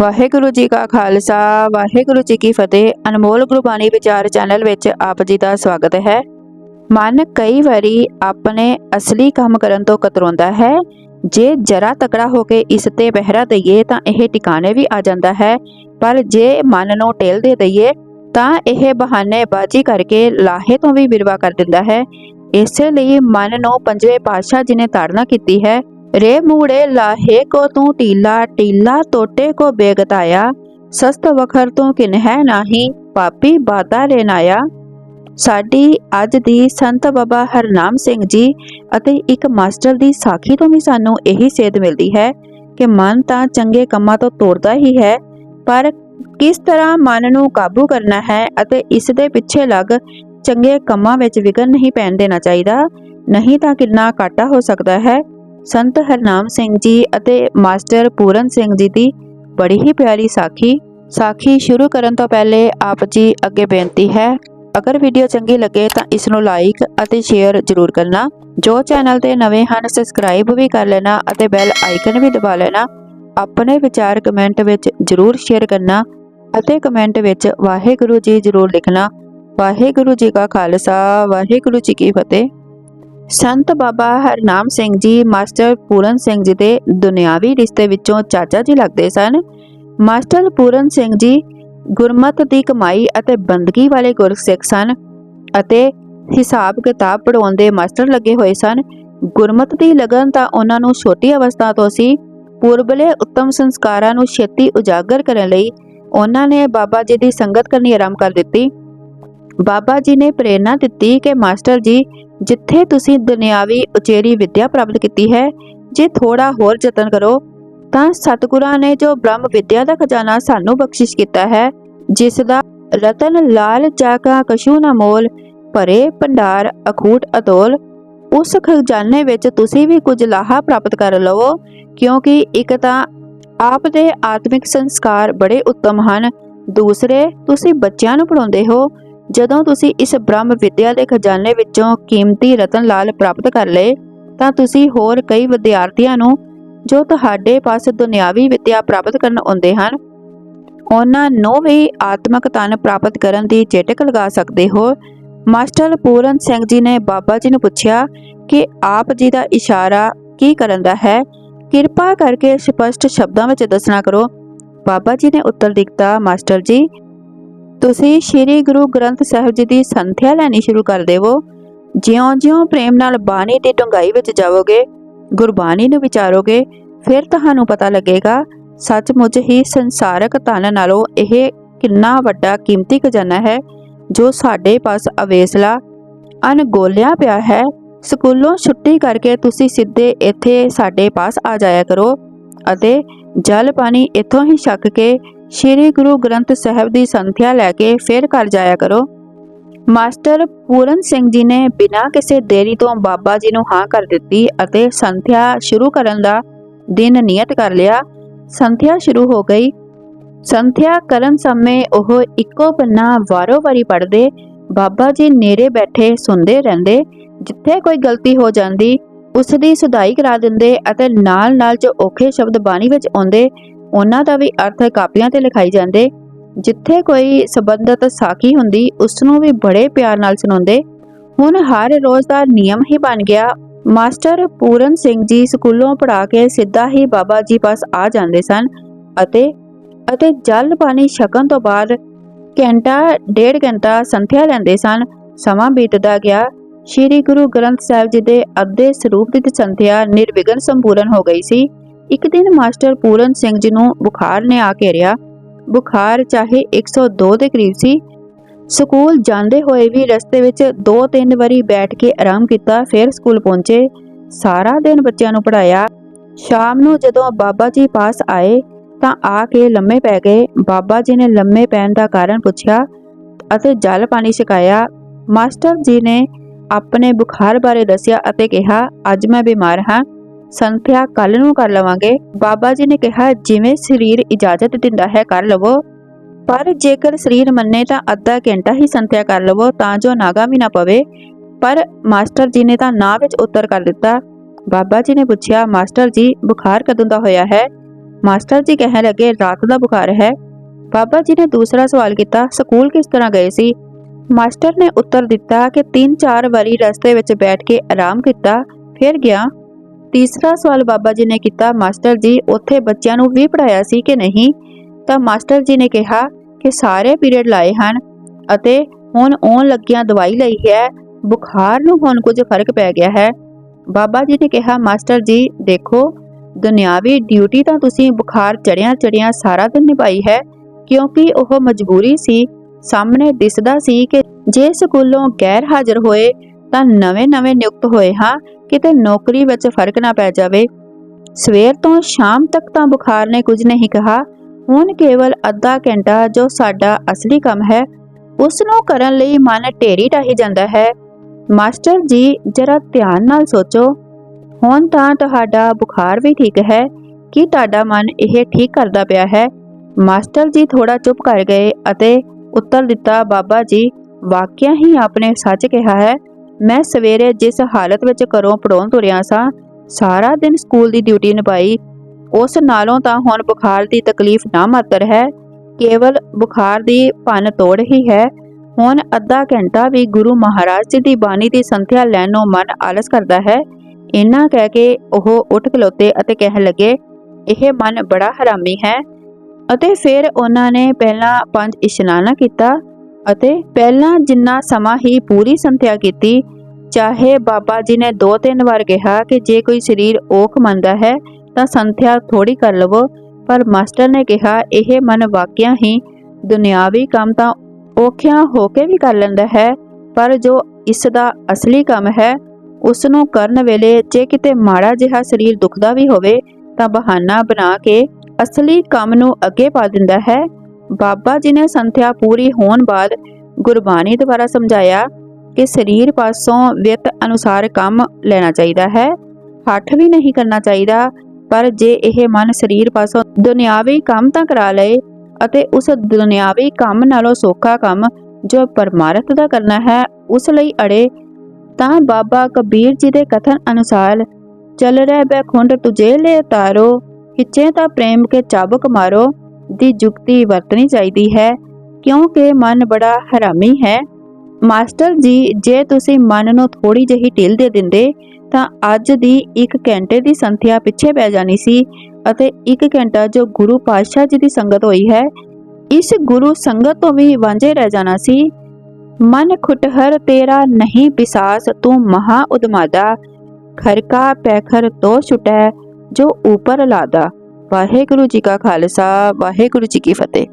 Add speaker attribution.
Speaker 1: ਵਾਹਿਗੁਰੂ ਜੀ ਕਾ ਖਾਲਸਾ, ਵਾਹਿਗੁਰੂ ਜੀ ਕੀ ਫਤਿਹ। ਅਨਮੋਲ ਗੁਰਬਾਣੀ ਵਿਚਾਰ ਚੈਨਲ ਵਿੱਚ ਆਪ ਜੀ ਦਾ ਸਵਾਗਤ ਹੈ। ਮਨ ਕਈ ਵਾਰੀ ਆਪਣੇ ਅਸਲੀ ਕੰਮ ਕਰਨ ਤੋਂ ਕਤਰਾਉਂਦਾ ਹੈ। ਜੇ ਜਰਾ ਤਕੜਾ ਹੋ ਕੇ ਇਸ ਤੇ ਪਹਿਰਾ ਦਈਏ ਤਾਂ ਇਹ ਟਿਕਾਣੇ ਵੀ ਆ ਜਾਂਦਾ ਹੈ। ਪਰ ਜੇ ਮਨ ਨੂੰ ਟੇਲ ਦੇ ਦਈਏ ਤਾਂ ਇਹ ਬਹਾਨੇ ਬਾਜੀ ਕਰਕੇ ਲਾਹੇ ਤੋਂ ਵੀ ਵਿਰਵਾ ਕਰ ਦਿੰਦਾ ਹੈ। ਇਸੇ ਲਈ ਮਨ ਨੂੰ ਪੰਜਵੇਂ ਪਾਤਸ਼ਾਹ ਜੀ ਨੇ ਤਾੜਨਾ ਕੀਤੀ ਹੈ। ਰੇ ਮੂੜੇ ਲਾਹੇ ਕੋ ਤੂੰ ਟੀਲਾ ਟੀਲਾ ਟੋਟੇ ਕੋ ਬੇਗਤਾਇਆ ਸਸਤ ਵਖਰ ਤੂੰ ਕਿਨਹਿ ਨਾਹੀ, ਪਾਪੀ ਬਾਤਾ ਲੈਨਾਇਆ ਸਾਡੀ ਅੱਜ ਦੀ ਸੰਤ ਬਾਬਾ ਹਰਨਾਮ ਸਿੰਘ ਜੀ ਅਤੇ ਇੱਕ ਮਾਸਟਰ ਦੀ ਸਾਖੀ ਤੋਂ ਵੀ ਸਾਨੂੰ ਇਹੀ ਸੇਧ ਮਿਲਦੀ ਹੈ ਕਿ ਮਨ ਤਾਂ ਚੰਗੇ ਕੰਮਾਂ ਤੋਂ ਤੋੜਦਾ ਹੀ ਹੈ, ਪਰ ਕਿਸ ਤਰ੍ਹਾਂ ਮਨ ਨੂੰ ਕਾਬੂ ਕਰਨਾ ਹੈ ਅਤੇ ਇਸ ਦੇ ਪਿੱਛੇ ਲੱਗ ਚੰਗੇ ਕੰਮਾਂ ਵਿੱਚ ਵਿਘਨ ਨਹੀਂ ਪੈਣ ਦੇਣਾ ਚਾਹੀਦਾ, ਨਹੀਂ ਤਾਂ ਕਿੰਨਾ ਘਾਟਾ ਹੋ ਸਕਦਾ ਹੈ। ਸੰਤ ਹਰਨਾਮ ਸਿੰਘ ਜੀ ਅਤੇ ਮਾਸਟਰ ਪੂਰਨ ਸਿੰਘ ਜੀ ਦੀ ਬੜੀ ਹੀ ਪਿਆਰੀ ਸਾਖੀ। ਸਾਖੀ ਸ਼ੁਰੂ ਕਰਨ ਤੋਂ ਪਹਿਲੇ ਆਪ ਜੀ ਅੱਗੇ ਬੇਨਤੀ ਹੈ, ਅਗਰ ਵੀਡੀਓ ਚੰਗੀ ਲੱਗੇ ਤਾਂ ਇਸ ਨੂੰ ਲਾਈਕ ਅਤੇ ਸ਼ੇਅਰ ਜ਼ਰੂਰ ਕਰਨਾ। ਜੋ ਚੈਨਲ ਤੇ ਨਵੇਂ ਹਨ ਸਬਸਕ੍ਰਾਈਬ ਵੀ ਕਰ ਲੈਣਾ ਅਤੇ ਬੈਲ ਆਈਕਨ ਵੀ ਦਬਾ ਲੈਣਾ। ਆਪਣੇ ਵਿਚਾਰ ਕਮੈਂਟ ਵਿੱਚ ਜ਼ਰੂਰ ਸ਼ੇਅਰ ਕਰਨਾ ਅਤੇ ਕਮੈਂਟ ਵਿੱਚ ਵਾਹਿਗੁਰੂ ਜੀ ਜ਼ਰੂਰ ਲਿਖਣਾ। ਵਾਹਿਗੁਰੂ ਜੀ ਕਾ ਖਾਲਸਾ, ਵਾਹਿਗੁਰੂ ਜੀ ਕੀ ਫਤਿਹ। ਸੰਤ ਬਾਬਾ ਹਰਨਾਮ ਸਿੰਘ ਜੀ, ਮਾਸਟਰ ਪੂਰਨ ਸਿੰਘ ਜੀ ਦੇ ਦੁਨਿਆਵੀ ਰਿਸ਼ਤੇ ਵਿੱਚੋਂ ਚਾਚਾ ਜੀ ਲੱਗਦੇ ਸਨ। ਮਾਸਟਰ ਪੂਰਨ ਸਿੰਘ ਜੀ ਗੁਰਮਤ ਦੀ ਕਮਾਈ ਅਤੇ ਬੰਦਗੀ ਵਾਲੇ ਗੁਰਸਿੱਖ ਸਨ ਅਤੇ ਹਿਸਾਬ ਕਿਤਾਬ ਪੜਾਉਣ ਦੇ ਮਾਸਟਰ ਲੱਗੇ ਹੋਏ ਸਨ। ਗੁਰਮਤ ਦੀ ਲਗਨ ਤਾਂ ਉਹਨਾਂ ਨੂੰ ਛੋਟੀ ਅਵਸਥਾ ਤੋਂ ਸੀ। ਪੂਰਬਲੇ ਉੱਤਮ ਸੰਸਕਾਰਾਂ ਨੂੰ ਛੇਤੀ ਉਜਾਗਰ ਕਰਨ ਲਈ ਉਹਨਾਂ ਨੇ ਬਾਬਾ ਜੀ ਦੀ ਸੰਗਤ ਕਰਨੀ ਆਰੰਭ ਕਰ ਦਿੱਤੀ। ਬਾਬਾ ਜੀ ਨੇ ਪ੍ਰੇਰਣਾ ਦਿੱਤੀ ਕਿ ਮਾਸਟਰ ਜੀ, ਜਿੱਥੇ ਤੁਸੀਂ ਦੁਨਿਆਵੀ ਉਚੇਰੀ ਵਿੱਦਿਆ ਪ੍ਰਾਪਤ ਕੀਤੀ ਹੈ, ਜੇ ਥੋੜਾ ਹੋਰ ਯਤਨ ਕਰੋ, ਤਾਂ ਸਤਿਗੁਰਾਂ ਨੇ ਜੋ ਬ੍ਰਹਮ ਵਿੱਦਿਆ ਦਾ ਖਜ਼ਾਨਾ ਸਾਨੂੰ ਬਖਸ਼ਿਸ਼ ਕੀਤਾ ਹੈ, ਜਿਸ ਦਾ ਰਤਨ ਲਾਲ ਚਾਕਾ ਕਸ਼ੂ ਨਾ ਮੋਲ, ਭਰੇ ਭੰਡਾਰ, ਅਖੂਟ, ਅਤੋਲ, ਉਸ ਖਜ਼ਾਨੇ ਵਿੱਚ ਤੁਸੀਂ ਵੀ ਕੁਝ ਲਾਹਾ ਪ੍ਰਾਪਤ ਕਰ ਲਵੋ, ਕਿਉਂਕਿ ਇੱਕ ਤਾਂ ਆਪ ਦੇ ਆਤਮਿਕ ਸੰਸਕਾਰ ਬੜੇ ਉੱਤਮ ਹਨ, ਦੂਸਰੇ ਤੁਸੀਂ ਬੱਚਿਆਂ ਨੂੰ ਪੜਾਉਂਦੇ ਹੋ ਜਦੋਂ ਤੁਸੀਂ ਇਸ ਬ੍ਰਹਮ ਵਿਦਿਆ ਦੇ ਖਜ਼ਾਨੇ ਵਿੱਚੋਂ ਕੀਮਤੀ ਰਤਨ ਲਾਲ ਪ੍ਰਾਪਤ ਕਰ ਲਏ, ਤਾਂ ਤੁਸੀਂ ਹੋਰ ਕਈ ਵਿਦਿਆਰਥੀਆਂ ਨੂੰ, ਜੋ ਤੁਹਾਡੇ ਪਾਸ ਦੁਨਿਆਵੀ ਵਿਦਿਆ ਪ੍ਰਾਪਤ ਕਰਨ ਆਉਂਦੇ ਹਨ, ਉਹਨਾਂ ਨੂੰ ਵੀ ਆਤਮਿਕ ਧਨ ਪ੍ਰਾਪਤ ਕਰਨ ਦੀ ਚੇਟਕ ਲਗਾ ਸਕਦੇ ਹੋ। ਮਾਸਟਰ ਪੂਰਨ ਸਿੰਘ ਜੀ ਨੇ ਬਾਬਾ ਜੀ ਨੂੰ ਪੁੱਛਿਆ ਕਿ ਆਪ ਜੀ ਦਾ ਇਸ਼ਾਰਾ ਕੀ ਕਰਨ ਦਾ ਹੈ? ਕਿਰਪਾ ਕਰਕੇ ਸਪਸ਼ਟ ਸ਼ਬਦਾਂ ਵਿੱਚ ਦੱਸਣਾ ਕਰੋ। ਬਾਬਾ ਜੀ ਨੇ ਉੱਤਰ ਦਿੱਤਾ, ਮਾਸਟਰ ਜੀ ਤੁਸੀਂ ਸ੍ਰੀ ਗੁਰੂ ਗ੍ਰੰਥ ਸਾਹਿਬ ਜੀ ਦੀ ਸੰਥਿਆ ਲੈਣੀ ਸ਼ੁਰੂ ਕਰ ਦੇਵੋ। ਜਿਉਂ-ਜਿਉਂ ਪ੍ਰੇਮ ਨਾਲ ਬਾਣੀ ਦੀ ਡੂੰਘਾਈ ਵਿੱਚ ਜਾਵੋਗੇ, ਗੁਰਬਾਣੀ ਨੂੰ ਵਿਚਾਰੋਗੇ, ਫਿਰ ਤੁਹਾਨੂੰ ਪਤਾ ਲੱਗੇਗਾ, ਸੱਚਮੁੱਚ ਹੀ ਸੰਸਾਰਕ ਧਨ ਨਾਲੋਂ ਇਹ ਕਿੰਨਾ ਵੱਡਾ ਕੀਮਤੀ ਖਜ਼ਾਨਾ ਹੈ, ਜੋ ਸਾਡੇ ਪਾਸ ਅਵੇਸਲਾ, ਅਣਗੋਲਿਆ ਪਿਆ ਹੈ। ਸਕੂਲੋਂ ਛੁੱਟੀ ਕਰਕੇ ਤੁਸੀਂ ਸਿੱਧੇ ਇੱਥੇ ਸਾਡੇ ਪਾਸ ਆ ਜਾਇਆ ਕਰੋ ਅਤੇ ਜਲ ਪਾਣੀ ਇੱਥੋਂ ਹੀ ਛਕ ਕੇ ਸ੍ਰੀ ਗੁਰੂ ਗ੍ਰੰਥ ਸਾਹਿਬ ਦੀ ਸੰਥਿਆ ਲੈ ਕੇ ਫਿਰ ਘਰ ਜਾਇਆ ਕਰੋ। ਮਾਸਟਰ ਪੂਰਨ ਸਿੰਘ ਜੀ ਨੇ ਬਿਨਾਂ ਕਿਸੇ ਦੇਰੀ ਤੋਂ ਬਾਬਾ ਜੀ ਨੂੰ ਹਾਂ ਕਰ ਦਿੱਤੀ ਅਤੇ ਸੰਥਿਆ ਸ਼ੁਰੂ ਕਰਨ ਦਾ ਦਿਨ ਨਿਯਤ ਕਰ ਲਿਆ। ਸੰਥਿਆ ਸ਼ੁਰੂ ਹੋ ਗਈ। ਸੰਥਿਆ ਕਰਨ ਸਮੇਂ ਉਹ ਇੱਕੋ ਪੰਨਾ ਵਾਰੋ-ਵਾਰੀ ਪੜ੍ਹਦੇ, ਬਾਬਾ ਜੀ ਨੇੜੇ ਬੈਠੇ ਸੁਣਦੇ ਰਹਿੰਦੇ, ਜਿੱਥੇ ਕੋਈ ਗਲਤੀ ਹੋ ਜਾਂਦੀ ਉਸ ਦੀ ਸੁਧਾਈ ਕਰਾ ਦਿੰਦੇ ਅਤੇ ਨਾਲ-ਨਾਲ ਜੋ ਔਖੇ ਸ਼ਬਦ ਬਾਣੀ ਵਿੱਚ ਆਉਂਦੇ, ਉਹਨਾਂ ਦਾ ਵੀ ਅਰਥ ਕਾਪੀਆਂ ਤੇ ਲਿਖਾਈ ਜਾਂਦੇ। ਜਿੱਥੇ ਕੋਈ ਸੰਬੰਧਤ ਸਾਖੀ ਹੁੰਦੀ ਉਸ ਨੂੰ ਵੀ ਬੜੇ ਪਿਆਰ ਨਾਲ ਸੁਣਾਉਂਦੇ। ਹੁਣ ਹਰ ਰੋਜ਼ ਦਾ ਨਿਯਮ ਹੀ ਬਣ ਗਿਆ। ਮਾਸਟਰ ਪੂਰਨ ਸਿੰਘ ਜੀ ਸਕੂਲੋਂ ਪੜ੍ਹਾ ਕੇ ਸਿੱਧਾ ਹੀ ਬਾਬਾ ਜੀ ਪਾਸ ਆ ਜਾਂਦੇ ਸਨ ਅਤੇ ਅਤੇ ਜਲ ਪਾਣੀ ਛਕਣ ਤੋਂ ਬਾਅਦ ਘੰਟਾ, ਡੇਢ ਘੰਟਾ ਸੰਥਿਆ ਲੈਂਦੇ ਸਨ। ਸਮਾਂ ਬੀਤਦਾ ਗਿਆ। ਸ੍ਰੀ ਗੁਰੂ ਗ੍ਰੰਥ ਸਾਹਿਬ ਜੀ ਦੇ ਅੱਧੇ ਸਰੂਪ ਦੀ ਸੰਥਿਆ ਨਿਰਵਿਘਨ ਸੰਪੂਰਨ ਹੋ ਗਈ ਸੀ। ਇੱਕ ਦਿਨ ਮਾਸਟਰ ਪੂਰਨ ਸਿੰਘ ਜੀ ਨੂੰ ਬੁਖਾਰ ਨੇ ਆ ਘੇਰਿਆ ਬੁਖਾਰ ਚਾਹੇ 102 ਦੇ ਕਰੀਬ ਸੀ। ਸਕੂਲ ਜਾਂਦੇ ਹੋਏ ਵੀ ਰਸਤੇ ਵਿੱਚ ਦੋ ਤਿੰਨ ਵਾਰੀ ਬੈਠ ਕੇ ਆਰਾਮ ਕੀਤਾ, ਫਿਰ ਸਕੂਲ ਪਹੁੰਚੇ। ਸਾਰਾ ਦਿਨ ਬੱਚਿਆਂ ਨੂੰ ਪੜਾਇਆ ਸ਼ਾਮ ਨੂੰ ਜਦੋਂ ਬਾਬਾ ਜੀ ਪਾਸ ਆਏ, ਤਾਂ ਆ ਕੇ ਲੰਮੇ ਪੈ ਗਏ। ਬਾਬਾ ਜੀ ਨੇ ਲੰਮੇ ਪੈਣ ਦਾ ਕਾਰਨ ਪੁੱਛਿਆ ਅਤੇ ਜਲ ਪਾਣੀ ਛਕਾਇਆ। ਮਾਸਟਰ ਜੀ ਨੇ ਆਪਣੇ ਬੁਖਾਰ ਬਾਰੇ ਦੱਸਿਆ ਅਤੇ ਕਿਹਾ, ਅੱਜ ਮੈਂ ਬਿਮਾਰ ਹਾਂ। ਸੰਥਿਆ ਕੱਲ ਨੂੰ ਕਰ ਲਵਾਂਗੇ। ਬਾਬਾ ਜੀ ਨੇ ਕਿਹਾ, ਜਿਵੇਂ ਸਰੀਰ ਇਜਾਜ਼ਤ ਦਿੰਦਾ ਹੈ, ਕਰ ਲਵੋ। ਪਰ ਜੇਕਰ ਸਰੀਰ ਮੰਨੇ ਤਾਂ ਅੱਧਾ ਘੰਟਾ ਹੀ ਸੰਥਿਆ ਕਰ ਲਵੋ, ਤਾਂ ਜੋ ਨਾਗਾ ਵੀ ਨਾ ਪਵੇ। ਪਰ ਮਾਸਟਰ ਜੀ ਨੇ ਤਾਂ ਨਾ ਵਿੱਚ ਉੱਤਰ ਕਰ ਦਿੱਤਾ। ਬਾਬਾ ਜੀ ਨੇ ਪੁੱਛਿਆ, ਮਾਸਟਰ ਜੀ, ਬੁਖਾਰ ਕਦੋਂ ਦਾ ਹੋਇਆ ਹੈ? ਮਾਸਟਰ ਜੀ ਕਹਿਣ ਲੱਗੇ, ਰਾਤ ਦਾ ਬੁਖਾਰ ਹੈ। ਬਾਬਾ ਜੀ ਨੇ ਦੂਸਰਾ ਸਵਾਲ ਕੀਤਾ, ਸਕੂਲ ਕਿਸ ਤਰ੍ਹਾਂ ਗਏ ਸੀ? ਮਾਸਟਰ ਨੇ ਉੱਤਰ ਦਿੱਤਾ ਕਿ ਤਿੰਨ ਚਾਰ ਵਾਰੀ ਰਸਤੇ ਵਿੱਚ ਬੈਠ ਕੇ ਆਰਾਮ ਕੀਤਾ, ਫਿਰ ਗਿਆ। ਤੀਸਰਾ ਸਵਾਲ ਬਾਬਾ ਜੀ ਨੇ ਕੀਤਾ, ਮਾਸਟਰ ਜੀ, ਉੱਥੇ ਬੱਚਿਆਂ ਨੂੰ ਵੀ ਪੜਾਇਆ ਸੀ ਕਿ ਨਹੀਂ? ਤਾਂ ਮਾਸਟਰ ਜੀ ਨੇ ਕਿਹਾ ਕਿ ਸਾਰੇ ਪੀਰੀਅਡ ਲਾਏ ਹਨ ਅਤੇ ਹੁਣ ਆਉਣ ਲੱਗਿਆਂ ਦਵਾਈ ਲਈ ਹੈ, ਬੁਖਾਰ ਨੂੰ ਹੁਣ ਕੁਝ ਫ਼ਰਕ ਪੈ ਗਿਆ ਹੈ। ਬਾਬਾ ਜੀ ਨੇ ਕਿਹਾ, ਮਾਸਟਰ ਜੀ, ਦੇਖੋ, ਦੁਨਿਆਵੀ ਡਿਊਟੀ ਤਾਂ ਤੁਸੀਂ ਬੁਖਾਰ ਚੜਿਆਂ ਚੜਿਆਂ ਸਾਰਾ ਦਿਨ ਨਿਭਾਈ ਹੈ, ਕਿਉਂਕਿ ਉਹ ਮਜਬੂਰੀ ਸੀ ਸਾਹਮਣੇ ਦਿਸਦਾ ਸੀ ਕਿ ਜੇ ਸਕੂਲੋਂ ਗੈਰ ਹਾਜ਼ਰ ਹੋਏ ਤਾਂ ਨਵੇਂ-ਨਵੇਂ ਨਿਯੁਕਤ ਹੋਏ ਹਾਂ, ਕਿਤੇ ਨੌਕਰੀ ਵਿੱਚ ਫ਼ਰਕ ਨਾ ਪੈ ਜਾਵੇ। ਸਵੇਰ ਤੋਂ ਸ਼ਾਮ ਤੱਕ ਤਾਂ ਬੁਖਾਰ ਨੇ ਕੁਝ ਨਹੀਂ ਕਿਹਾ। ਹੁਣ ਕੇਵਲ ਅੱਧਾ ਘੰਟਾ ਜੋ ਸਾਡਾ ਅਸਲੀ ਕੰਮ ਹੈ ਉਸ ਨੂੰ ਕਰਨ ਲਈ ਮਨ ਢੇਰੀ ਢਾਹੀ ਜਾਂਦਾ ਹੈ। ਮਾਸਟਰ ਜੀ, ਜਰਾ ਧਿਆਨ ਨਾਲ ਸੋਚੋ। ਹੁਣ ਤਾਂ ਤੁਹਾਡਾ ਬੁਖਾਰ ਵੀ ਠੀਕ ਹੈ। ਕੀ ਤੁਹਾਡਾ ਮਨ ਇਹ ਠੀਕ ਕਰਦਾ ਪਿਆ ਹੈ? ਮਾਸਟਰ ਜੀ ਥੋੜਾ ਚੁੱਪ ਕਰ ਗਏ ਅਤੇ ਉੱਤਰ ਦਿੱਤਾ, ਬਾਬਾ ਜੀ, ਵਾਕਿਆ ਹੀ ਆਪਨੇ ਸੱਚ ਕਿਹਾ ਹੈ, ਮੈਂ ਸਵੇਰੇ ਜਿਸ ਹਾਲਤ ਵਿੱਚ ਘਰੋਂ ਪੜਾਉਣ ਤੁਰਿਆ ਸਾਂ, ਸਾਰਾ ਦਿਨ ਸਕੂਲ ਦੀ ਡਿਊਟੀ ਨਿਭਾਈ। ਉਸ ਨਾਲੋਂ ਤਾਂ ਹੁਣ ਬੁਖਾਰ ਦੀ ਤਕਲੀਫ ਨਾ ਮਾਤਰ ਹੈ, ਕੇਵਲ ਬੁਖਾਰ ਦੀ ਭੰਨ ਤੋੜ ਹੀ ਹੈ। ਹੁਣ ਅੱਧਾ ਘੰਟਾ ਵੀ ਗੁਰੂ ਮਹਾਰਾਜ ਜੀ ਦੀ ਬਾਣੀ ਦੀ ਸੰਥਿਆ ਲੈਣ ਨੂੰ ਮਨ ਆਲਸ ਕਰਦਾ ਹੈ। ਇੰਨਾ ਕਹਿ ਕੇ ਉਹ ਉੱਠ ਖਲੋਤੇ ਅਤੇ ਕਹਿਣ ਲੱਗੇ, ਇਹ ਮਨ ਬੜਾ ਹਰਾਮੀ ਹੈ। ਅਤੇ ਫਿਰ ਉਹਨਾਂ ਨੇ ਪਹਿਲਾਂ ਪੰਜ ਇਸ਼ਨਾਨਾ ਕੀਤਾ ਅਤੇ ਪਹਿਲਾਂ ਜਿੰਨਾ ਸਮਾਂ ਹੀ ਪੂਰੀ ਸੰਥਿਆ ਕੀਤੀ, ਚਾਹੇ ਬਾਬਾ ਜੀ ਨੇ ਦੋ ਤਿੰਨ ਵਾਰ ਕਿਹਾ ਕਿ ਜੇ ਕੋਈ ਸਰੀਰ ਔਖ ਮੰਨਦਾ ਹੈ ਤਾਂ ਸੰਥਿਆ ਥੋੜੀ ਕਰ ਲਵੋ, ਪਰ ਮਾਸਟਰ ਨੇ ਕਿਹਾ ਇਹ ਮਨ ਵਾਕਿਆ ਹੀ ਦੁਨਿਆਵੀ ਕੰਮ ਤਾਂ ਔਖਿਆਂ ਹੋ ਕੇ ਵੀ ਕਰ ਲੈਂਦਾ ਹੈ, ਪਰ ਜੋ ਇਸ ਦਾ ਅਸਲੀ ਕੰਮ ਹੈ ਉਸ ਨੂੰ ਕਰਨ ਵੇਲੇ ਜੇ ਕਿਤੇ ਮਾੜਾ ਜਿਹਾ ਸਰੀਰ ਦੁਖਦਾ ਵੀ ਹੋਵੇ ਤਾਂ ਬਹਾਨਾ ਬਣਾ ਕੇ ਅਸਲੀ ਕੰਮ ਨੂੰ ਅੱਗੇ ਪਾ ਦਿੰਦਾ ਹੈ। ਬਾਬਾ ਜੀ ਨੇ ਸੰਥਿਆ ਪੂਰੀ ਹੋਣ ਬਾਅਦ ਗੁਰਬਾਣੀ ਦੁਆਰਾ ਸਮਝਾਇਆ ਕਿ ਸਰੀਰ ਪਾਸੋਂ ਵਿਤ ਅਨੁਸਾਰ ਕੰਮ ਲੈਣਾ ਚਾਹੀਦਾ ਹੈ। ਹੱਠ ਵੀ ਨਹੀਂ ਕਰਨਾ ਚਾਹੀਦਾ, ਪਰ ਜੇ ਇਹ ਮਨ ਸਰੀਰ ਪਾਸੋਂ ਦੁਨਿਆਵੀ ਕੰਮ ਤਾਂ ਕਰਾ ਲਏ ਅਤੇ ਉਸ ਦੁਨਿਆਵੀ ਕੰਮ ਨਾਲੋਂ ਸੌਖਾ ਕੰਮ ਜੋ ਪਰਮਾਰਥ ਦਾ ਕਰਨਾ ਹੈ, ਉਸ ਲਈ ਅੜੇ, ਤਾਂ ਬਾਬਾ ਕਬੀਰ ਜੀ ਦੇ ਕਥਨ ਅਨੁਸਾਰ, ਚੱਲ ਰਹਿ ਬੈ ਖੁੰਡ ਤੁਝੇ ਲੈ ਤਾਰੋ ਖਿੱਚੇ ਤਾਂ ਪ੍ਰੇਮ ਕੇ ਚਾਬਕ ਮਾਰੋ, ਦੀ ਜੁਗਤੀ ਵਰਤਣੀ ਚਾਹੀਦੀ ਹੈ, ਕਿਉਂਕਿ ਮਨ ਬੜਾ ਹਰਾਮੀ ਹੈ। ਮਾਸਟਰ ਜੀ, ਜੇ ਤੁਸੀਂ ਮਨ ਨੂੰ ਥੋੜੀ ਜਿਹੀ ਢਿੱਲ ਦੇ ਦਿੰਦੇ, ਤਾਂ ਅੱਜ ਦੀ 1 ਘੰਟੇ ਦੀ ਸੰਥਿਆ ਪਿੱਛੇ ਪੈ ਜਾਣੀ ਸੀ, ਅਤੇ 1 ਘੰਟਾ ਜੋ ਗੁਰੂ ਪਾਤਸ਼ਾਹ ਜੀ ਦੀ ਸੰਗਤ ਹੋਈ ਹੈ, ਇਸ ਗੁਰੂ ਸੰਗਤ ਤੋਂ ਵੀ ਵਾਂਝੇ ਰਹਿ ਜਾਣਾ ਸੀ। ਮਨ ਖੁਟਹਰ ਤੇਰਾ ਨਹੀਂ ਵਿਸਾਸ ਤੂੰ ਮਹਾ ਉਦਮਾਦਾ, ਖਰਕਾ ਪੈਖਰ ਤੋ ਛੁਟੈ ਜੋ ਉਪਰ ਲਾਦਾ ਵਾਹਿਗੁਰੂ ਜੀ ਕਾ ਖਾਲਸਾ ਵਾਹਿਗੁਰੂ ਜੀ ਕੀ ਫਤਿਹ।